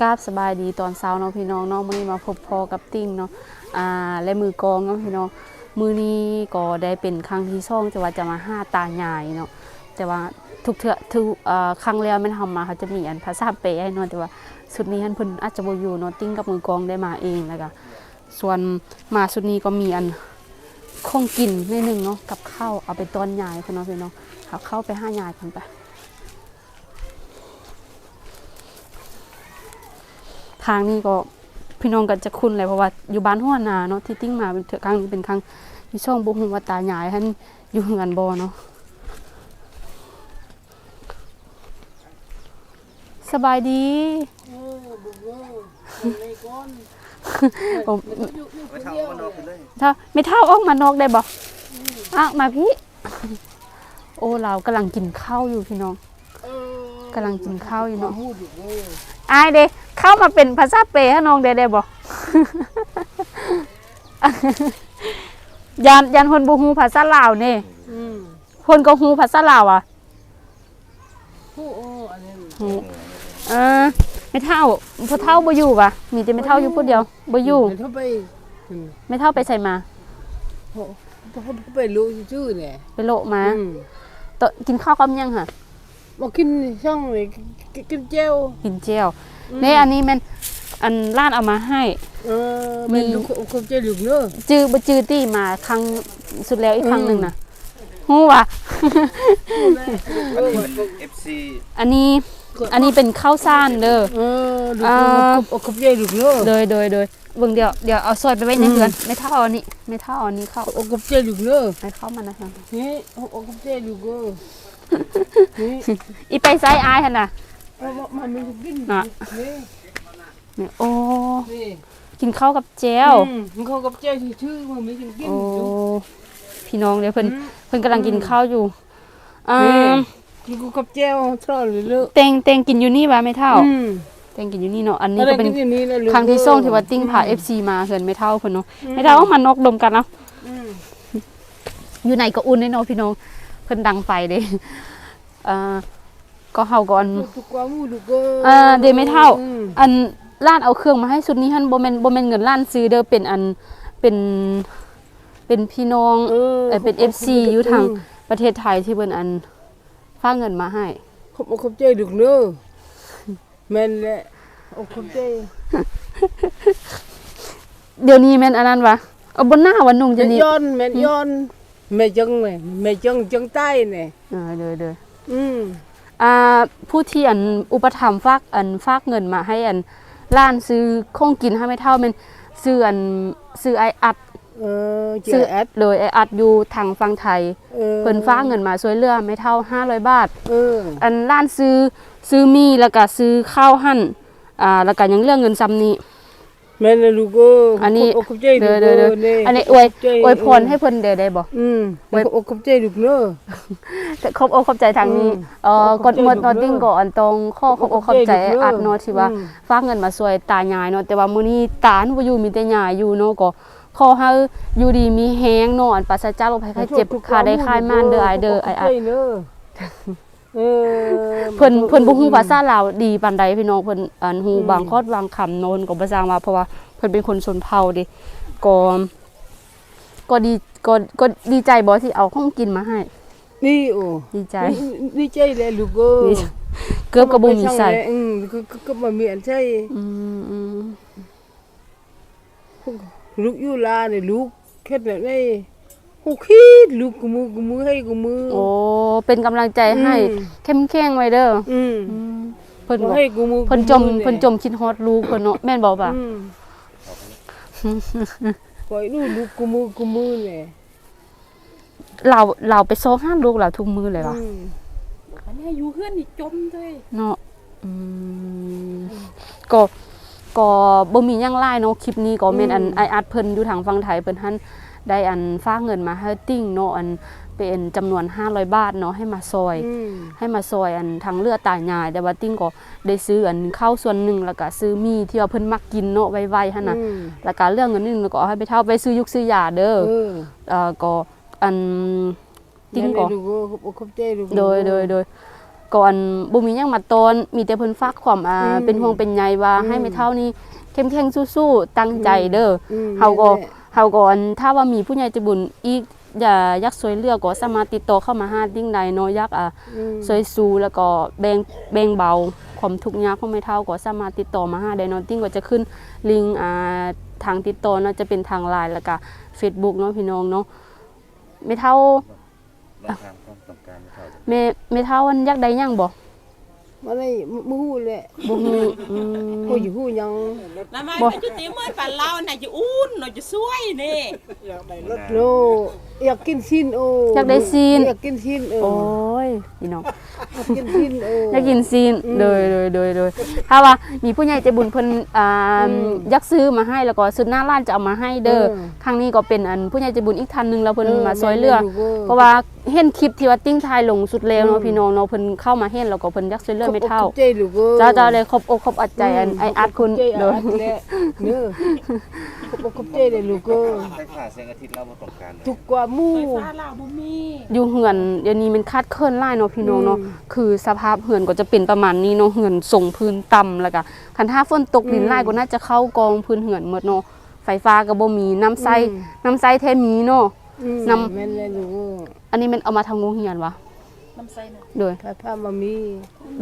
กราบสบายดีตอนเช้าเนาะพี่น้องเนาะมื้อนี้มาพบพอกับติ้งเนาะอ่าและมือกองเนาะพี่น้องมื้อนี้ก็ได้เป็นครั้งที่สองจะว่าจะมาห้าตายายเนาะแต่ว่าทุกเทื่อทุกเอ่อครั้งแล้วม่นทำมาเขาจะมีอันภาษาเปให้เนาะแต่ว่าสุดนี้ท่านเพิ่นอาจจะบ่อยู่เนาะติ้งกับมือกองได้มาเองแล้วก็ส่วนมาสุดนี้ก็มีอันของกินนิดนึงเนาะกับข้าวเอาไปต้อนยายเพิ่นเนาะพี่น้องเอาเข้าไปห้ายายเพิ่นไป ทางนี้ก็พี่น้องก็จะคุ้นเลยเพราะว่าอยู่บ้านหัวนาเนาะที่ติ้งมาเป็นเถอะครั้งนี้เป็นครั้งที่ช่องบุหุว่าตาหยายท่านอยู่เฮือนบ่เนาะสบายดีเออบุกเออในก้อนโอ้อยู่อยู่คไม่นเท่าเดียวมันออกไปเลยถ้าไม่เท่าออกมานอกได้บ่อะมาพี่ โอ้เรากำลังกินข้าวอยู่พี่น้องเออ กำลังกินข้าวอยู่เนาะพูดอยู่เอออายเด้เข้ามาเป็นภาษาเปรให้น้องได้ได้บ่ยันยันคนบ่ฮู้ภาษาลาวนี่อืมคนก็ฮู้ภาษาลาวอะผู้โอ้อันนี้ฮู้เออไม่เท่าพ่อเท่าบ่อยู่ปะมีแต่ไม่เท่าอยู่ผู้เดียวบ่อยู่เดี๋วเขาไปอืมไม่เท่าไปใส่มาเขาเขาไปรู้ชื่อเนี่ยไปโละมาอืมตอนกินข้าวกับยังค่ะ มากินช่องเลยกินกินเจียวกินเจียวนี่อันนี้แม่นอันร้านเอามาให้ เออเป็นลูกคนเจียวลูกเนอะจื้อบ่จื้อตี้มาครั้งสุดแล้วอีกครั้งหนึงน่ะฮู้ว่ะ อันนี้เป็น FC อันนี้ อันนี้เป็นข้าวซ่านเด้อ เออลูกอ่า คนเจียวลูกเนอะโดยโดยโดยเบิ่งเดี๋ยวเดี๋ยวเอาซอยไปไว้ในเรือนไม่เท่าเอาอันนี้ไม่เท่าเอาอันนี้เข้าคนเจียวลูกเนอะไปเข้ามานะคะนี่คนเจียวลูกเออนี่ อีไปไซอายหั่นน่ะเอามามันไม่กินน่ะนี่นี่โอ้นี่กินข้าวกับแจ่วอืมมันเขากับเจ้าชื่อๆมันไม่กินกินโอ้อยู่พี่น้องเดี๋ยวเพิ่นอืมเพิ่นกำลังกินข้าวอยู่อ่านี่กินกับเจ้าทอดเลยเลอะเตงเตงกินอยู่นี่วะไม่เท่าอืมเตงกินอยู่นี่เนาะอันนี้อะไรก็เป็นกินอย่างนี้นะลูกครั้งที่ส่งที่ว่าติ้งพา FC มาเพิ่นไม่เท่าเพิ่นเนาะไม่เท่าเอามานกดมกันเนาะอืมอยู่ไหนก็อุ่นแน่เนาะพี่น้องเพิ่นดังไฟเด้อ่าก็เฮาก่อน ถูกกว่าหมูถูกก็อ่าเดี๋ยวไม่เท่าอืมอันร้านเอาเครื่องมาให้ชุดนี้หั่นบ่แม่นบ่แม่นเงินร้านซื้อเด้อเป็นอันเป็นเป็นพี่น้องเออเอ่อเป็น FC อยู่ทางประเทศไทยที่เพิ่นอันฝากเงินมาให้ ขอบขอบเจ้าลูกเนอะแม่นแหละเอาขอบเจ้าเดี๋ยวนี้แม่นอันนั้นวะเอาบนหน้าวันนุ่งจะแม่นนี่ย้อนแม่นย้อน แม่จังแม่แม่จังจังใต้เนี่ยเออเด้อเด้ออืมอ่าผู้ที่อันอุปถัมภ์ฝากอันฝากเงินมาให้อันร้านซื้อของกินให้ไม่เท่าแม่นซื้ออันซื้อไออัดเออเจ้าซื้อแอดเลยไออัดอยู่ทางฝั่งไทยเออเพิ่นฝากเงินมาช่วยเหลือไม่เท่า 500 บาทเอออันร้านซื้อซื้อมีแล้วก็ซื้อข้าวหั่นอ่าแล้วก็ยังเรื่องเงินซ้ำนี้ แม่นนะลูกเอออันนี้ขอบขอบเจ้าลูเด้อกเอเด้อเด้ออนี่อันนี้อวยขบเจ้าอวยพรให้เพิ่นเด้อได้บ่อืมขอบขอบเจ้าลูกเนอะแต่ขอบอกขอบใจทางนี้อืมเอ่อขกอบดใจหมดลูกนอตติ้งเด้อก่อนตรงข้อขอบอกขอบใจขอบใจลูกเด้ออัดเนาะที่ว่าอืมฝากเงินมาช่วยตายายเนาะแต่ว่ามื้อนี้ตาหนูบ่อยู่มีแต่ยายอยู่เนาะก็ขอให้อยู่ดีมีแฮงเนาะอันปราศจากโรคภัยไข้เจ็บค่าได้ค่ายม่านเด้ออายเด้ออายอัดเด้อ เออเพิ่นเพิ่นบ่ฮู้ภาษาลาวดีปานใดพี่น้องเพิ่นอันฮู้บางคอดบางคำโนนก็บ่ทราบว่าเพราะว่าเพิ่นเป็นคนชนเผ่าเดิก็ก็ดีก็ก็ดีใจบ่ที่เอาของกินมาให้นี่โอ้ดีใจนี่ใจเลยลูกเอ้ดีใจเกือบก็บ่มีใส่อืมก็ก็ก็บ่มีอันใช่อืมอืมลูกอยู่ลาเนี่ยลูกแค่แบบนี้ ฮู้คิดลูกกูมือกูมือให้กูมือ โอ้เป็นกำลังใจให้อืม เข้มแข็งไว้เด้ออืมอืมเพิ่นบ่บอกให้กูมือเพิ่นจมกูอเพิ่นจมคิดฮอดลูกเพิ่นเนาะแม่นบ่ป่ะอืมปล่อยลูกลูกกูมือกูมือเนี่ยเราเราไปโซห้ามลูกเราทุกมื้อเลยว่ะอืมอันนี้อยู่เพื่อนนี่จมด้วยเนาะอืมก็ก็บ่มีหยังหลายเนาะคลิปนี้ก็แม่นอันไออัดเพิ่นอยู่ทางฝั่งไทยเพิ่นหัน ได้อันฝากเงินมาให้ติ้งเนาะอันเป็นจำนวน 500 บาทเนาะให้มาซอยอืมให้มาซอยอันทางเลือดตายาย แต่ว่าติ้งก็ได้ซื้ออันข้าวส่วนหนึ่งแล้วก็ซื้อมีที่ว่าเพิ่นมักกินเนาะไวๆหั่นน่ะอืมแล้วก็เรื่องเงินนึงแล้วก็เอาให้ไปเท่าไปซื้อยุกซื้อยาเด้อเออเอ่อก็อันติ้งก็แม่ลูกเอ้ยขอบใจลูกโดยโดยโดยก่อนบ่มีหยังมาตอนมีแต่เพิ่นฝากความอ่าอืมเป็นห่วงเป็นใยว่าอืมให้แม่เฒ่านี่เข้มแข็งสู้ๆตั้งใจเด้ออืมเฮาก็นั่นแหละ เฮาก็อันถ้าว่ามีผู้ใหญ่ใจบุญอีกอย่าอยักช่วยเหลือก็สามารถติดต่อเข้ามาหาดิ้งใดเนาะอยากอะอืมซอยซูแล้วก็แบ่งแบ่งเบาความทุกข์ยากของแม่เฒ่าก็สามารถติดต่อมาหาได้เนาะติ้งก็จะขึ้นลิงก์อ่าทางติดต่อเนาะจะเป็นทาง LINE แล้วก็ Facebook เนาะพี่น้องเนาะแม่เฒ่าบางครั้งความต้องการไม่เท่ากันแม่แม่เฒ่าอันอยากได้หยังบ่ มาได้มือหูแหละบ่ฮู้อืมหูอยู่หูยังแล้วไม่บ่ไปจุติเมื่อปันเราน่ะจะอุ้นน่ะจะสวยนี่โลอยากกินชิ้นโออยากได้ซีน อยากกินชิ้นเออโอ้ยพี่น้อง อยากกินชิ้นโออยากกินซีนอืมโดยโดยโดยโดยถ้าว่ามีผู้ใหญ่ใจบุญเพิ่นอ่าอืมอยักซื้อมาให้แล้วก็สุดหน้าร้านจะเอามาให้เด้อเออครั้งนี้ก็เป็นอันผู้ใหญ่ใจบุญอีกท่านหนึงแล้วเพิ่นเออมาซอยเหลือแม่นๆอยู่เว้ย เพราะว่า เห็นคลิปที่ว่าติ้งทายลงสุดแล้วเนาะอืมพี่น้องเนาะเพิ่นเข้ามาเห็นแล้วก็เพิ่นอยักซอยเหลือไม่เท่าขอบใจลูกเอ้ยเจ้าเจ้าเลยครบอกครบอัดใจอันไออัดคุณขบใจโดยอัดแหละเนื้อขอบอกขอบใจเลยลูกเอ้ยไฟฟ้าแสงอาทิตย์เราบ่ต้องการเลยทุกกว่าหมู่ไฟฟ้าเราบ่มีอยู่เหือนเดี๋ยวนี้มันคาดเคลื่อนไล่เนาะพี่น้องเนาะอืมคือสภาพเหือนก็จะเป็นประมาณนี้เนาะเหือนส่งพื้นต่ำแล้วก็คันถ้าฝนตกดินไล่ก็น่าจะเข้ากองพื้นเหือนหมดเนาะไฟฟ้าก็บ่มีน้ำใสอืมน้ำใสแท้มีเนาะอืม นำ แม่นเลยลูกเอ้ยอันนี้มันเอามาทำโรงเรียนวะน้ำใสน่ะโดย ถ้าพามามี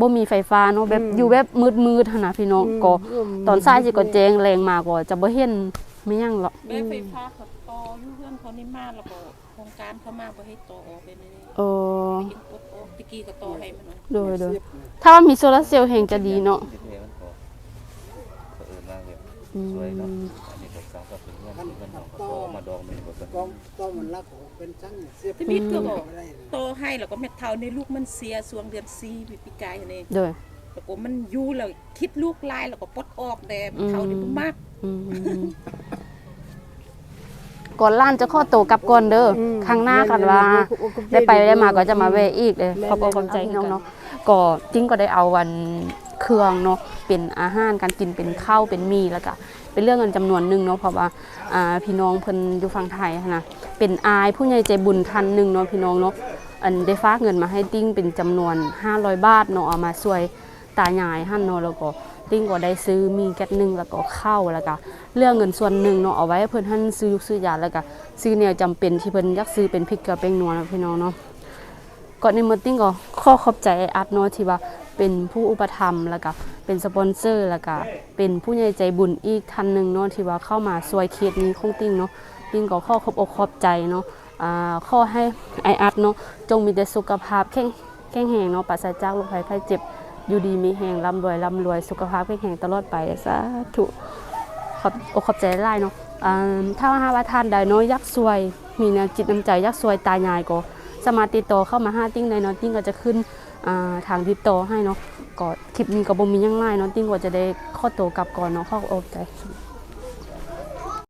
บ่มีไฟฟ้าเนาะแบบอืมอยู่แบบมืดๆหั่นน่ะพี่น้องอืมก็อืม ตอนสายสิก็แจ้งแรงมาก็จะบ่เห็นไม่หยังหรอกแม่ไฟฟ้าเขาต่ออยู่เพื่อนเขานี่มาแล้วก็โครงการเขามาบ่ให้ต่อออกไปนี่เออเห็นกดออกตะกี้ก็ต่อให้มันเนาะโดยโดยถ้าว่ามีโซลาร์เซลล์แห่งจะดีเนาะ ที่เทมันก็เผอิญมากเลย อืม สวยเนาะอันนี้ก็สร้างกับเพื่อนเพื่อนน้องก็เอามาดองมันก็เป็นก็ก็มันรักเป็นช่างเสียบที่มิดก็บอกไม่ได้ต่อให้แล้วก็แม่เฒ่าในลูกมันเสียสวงเดือน4ปีปีกายนี่โดยแล้วก็มันอยู่แล้วคิดลูกลายแล้วก็ปลดออกแต่แม่เฒ่านี่บ่มักอืมก่อนล้านจะข้อโตกลับก่อนเด้ออมข้างหน้ากันว่าได้ไปได้มาก็จะมาแวะอีกเลยแม่นขอบคุณแม่นความใจเอาน้องเนาะก็จริงก็ได้เอาวัน เครื่องเนาะเป็นอาหารการกินเป็นข้าวเป็นมีแล้วก็เป็นเรื่องเงินจำนวนหนึ่งเนาะเพราะว่าอ่าพี่น้องเพิ่นอยู่ฝั่งไทยนะเป็นอายผู้ใหญ่ใจบุญท่านหนึ่งเนาะพี่น้องเนาะอันได้ฝากเงินมาให้ติ้งเป็นจำนวน 500 บาทเนาะเอามาช่วยตายายหั่นเนาะแล้วก็ติ้งก็ได้ซื้อมีแก๊สหนึงแล้วก็ข้าวแล้วก็เรื่องเงินส่วนหนึ่งเนาะเอาไว้เพิ่นหั่นซื้อยุกซื้อยาแล้วก็ซื้อแนวจำเป็นที่เพิ่นอยากซื้อเป็นพริกเกลือแป้งนัวนะพี่น้องเนาะก่อนในเมอติ้งก็ข้อขอบใจไออาร์ตเนาะที่ว่า เป็นผู้อุปถัมภ์แล้วก็เป็นสปอนเซอร์แล้วก็เป็นผู้ใหญ่ใจบุญอีกท่านหนึ่งเนาะที่ว่าเข้ามาช่วยเคสนี้ของติ้งเนาะติ้งก็ข้อขอบอกขอบใจเนาะอ่าข้อให้ไออาร์ตเนาะจงมีแต่สุขภาพแข็งแข็งแรงเนาะปราศจากโรคภัยไข้เจ็บอยู่ดีมีแหงร่ำรวยร่ำรวยสุขภาพแข็งแรงตลอดไปสาธุขอบอกขอบใจหลายเนาะอ่าถ้าว่าว่าท่านใดเนาะอยากช่วย มีแนวจิตน้ำใจยากช่วยตายายก็สามารถติดต่อเข้ามาห้าติ้งในนาะติ้งก็จะขึ้น ทางติดต่อให้เนาะก็คลิปนี้ก็บ่มียังไลายเนาะติ้งก็จะได้ข้อโตวกลับก่อนเนาะข้อโอบใจ